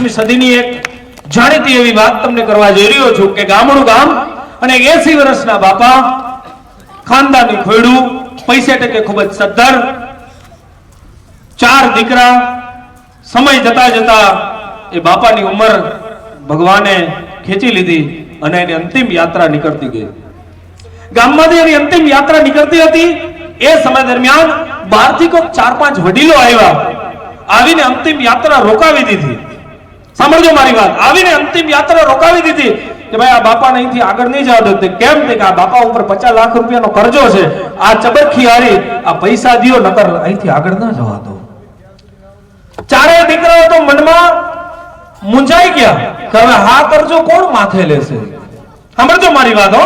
એકવીસમી સદીની એક જાણીતી એવી વાત તમને કરવા જઈ રહ્યો છું કે ગામડું ગામ અને એસી વર્ષના બાપા ખાનદાની ખોયડું, પૈસે ટકે ખૂબ જ સદ્ધર, ચાર દીકરા, સમય જતા જતા એ બાપાની ઉંમર ભગવાને ખેંચી લીધી અને એની અંતિમ યાત્રા નીકળતી ગઈ. ગામમાંથી એની અંતિમ યાત્રા નીકળતી હતી. એ સમય દરમિયાન બહારથી કોઈ ચાર પાંચ વડીલો આવ્યા. આવીને અંતિમ યાત્રા રોકાવી દીધી. સાંભળજો મારી વાત. આવીને અંતિમ યાત્રા રોકાવી દીધી કે ભાઈ આ બાપા અહીંથી આગળ નહીં જવા દો. કેમ કે આ બાપા ઉપર પચાસ લાખ રૂપિયાનો કરજો છે. આ ચબરખી હારી, આ પૈસા દિયો, નકર અહીંથી આગળ ના જવા દો. ચારે દીકરાઓ તો મનમાં મૂંઝાઈ ગયા કે હવે હા કરજો, કોણ માથે લેશે? સાંભળજો મારી વાત, હો.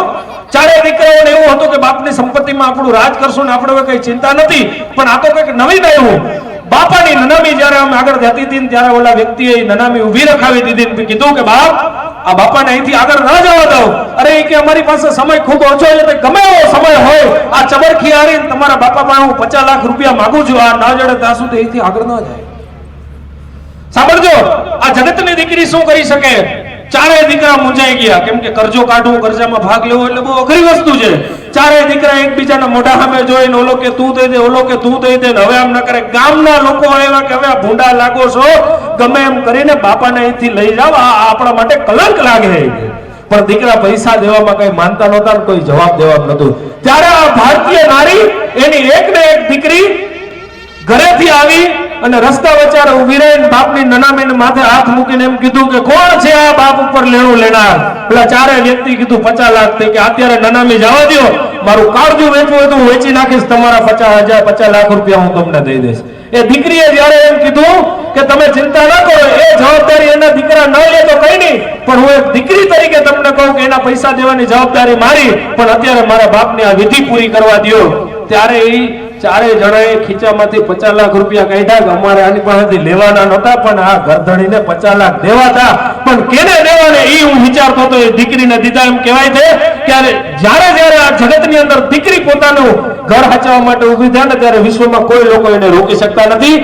ચારે દીકરાઓને એવું હતું કે બાપની સંપત્તિમાં આપણું રાજ કરશું ને આપણે કઈ ચિંતા નથી. પણ આ તો કંઈક નવી આવ્યું બાપાની નનામી જ્યારે અમે આગળ જતી હતી ત્યારે ઓલા વ્યક્તિએ નનામી ઊભી રખાવી દીધી કીધું કે, બાપ, આ બાપાને અહીંથી આગળ ન જવા દો. અરે, એ કે, અમારી પાસે સમય ખૂબ ઓછો છે ગમે એવો સમય હોય, આ ચબરખી હારી તમારા બાપા પાસે હું પચાસ લાખ રૂપિયા માંગુ છું, આ ના જડે ત્યાં સુધી અહીંથી આગળ ન જાય. સાંભળજો, આ જગતની દીકરી શું કરી શકે? ચારેય દીકરા મૂંઝાઈ ગયા. કેમ કે કરજો કાઢવું, કરજામાં ભાગ લેવો, એટલે બહુ અઘરી વસ્તુ છે. ચારેય દીકરા એકબીજાના મોઢા સામે જોઈને, ઓલો કે તું દઈ દે, ઓલો કે તું દઈ દે. હવે આમ ન કરે. ગામના લોકો એવા કે, હવે ભૂંડા લાગો છો. ગમે એમ કરીને બાપાને અહીંથી લઈ જાવ આ આપણા માટે કલંક લાગે. પણ દીકરા પૈસા દેવામાં કઈ માનતા નહોતા કોઈ જવાબ દેવાનું નતું ત્યારે આ ભારતીય નારી, એની એક ને એક દીકરી ઘરેથી આવી અને રસ્તા વચ્ચે ઊભી નનામીને માથે હાથ મૂકીને એમ કીધું કે કોણ છે આ બાપ ઉપર લેણું લેનાર? પેલા ચારે વ્યક્તિ કીધું, પચાસ લાખ થઈ કે અત્યારે નનામી જવા દો મારું કાળજું વેચવું હોય તો હું વેચી નાખીશ. તમારા પચાસ હજાર, પચાસ લાખ રૂપિયા હું તમને દઈ દઈશ. એ દીકરીએ જયારે એમ કીધું કે તમે ચિંતા ના કરો, એ જવાબદારી એના દીકરા ન લે તો કઈ નહીં. પણ હું એક દીકરી તરીકે તમને કહું કે એના પૈસા દેવાની જવાબદારી મારી, પણ અત્યારે મારા બાપની આ વિધિ પૂરી કરવા દ્યો. ત્યારે એ ચારે જણાએ ખીચામાંથી પચાસ લાખ રૂપિયા કાઢ્યા કે અમારે આની પાસેથી લેવાના નહોતા, પણ આ ગરધણીને પચાસ લાખ દેવાતા. પણ કેને દેવાને? એ હું વિચારતો હતો, એ દીકરીને દીધા એમ કહેવાય છે ત્યારે જ્યારે જ્યારે આ જગતની અંદર દીકરી પોતાનું ઘર હચાવવા માટે ઊભી થાય ને ત્યારે વિશ્વમાં કોઈ લોકો એને રોકી શકતા નથી.